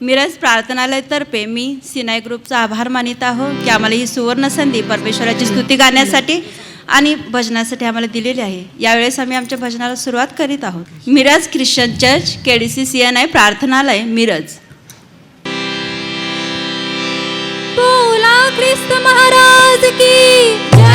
मिरज प्रार्थनालयतर्फे मी सिनाय ग्रुपचा आभार मानित आहो की आम्हाला ही सुवर्ण संधी परमेश्वराची स्तुती गाण्यासाठी आणि भजनासाठी आम्हाला दिलेली आहे. यावेळेस आम्ही आमच्या भजनाला सुरुवात करीत आहोत. Miraj Christian church K D C C N I प्रार्थनालय Miraj. बोला क्रिस्त महाराज की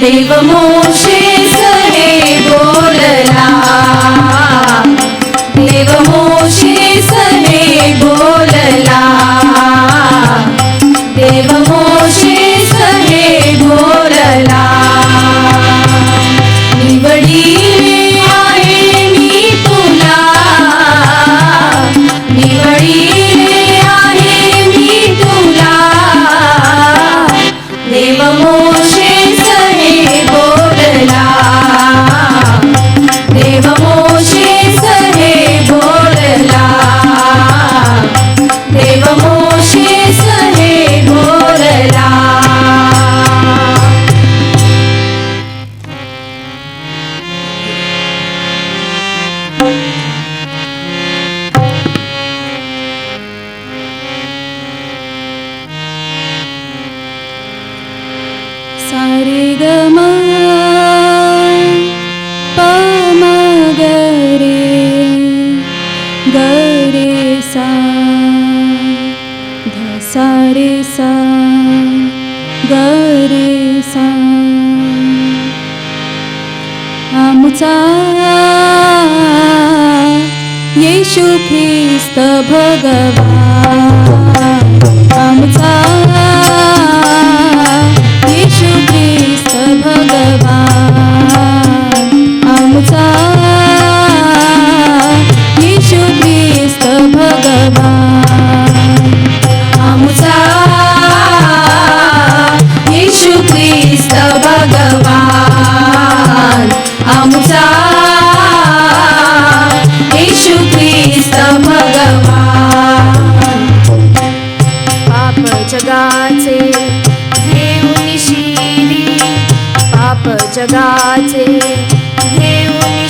They Deva Moshe. गरे आमुचा। येशु ेषुभेस्त भगवा येशुभेस्त भगवा जगाचे घेऊन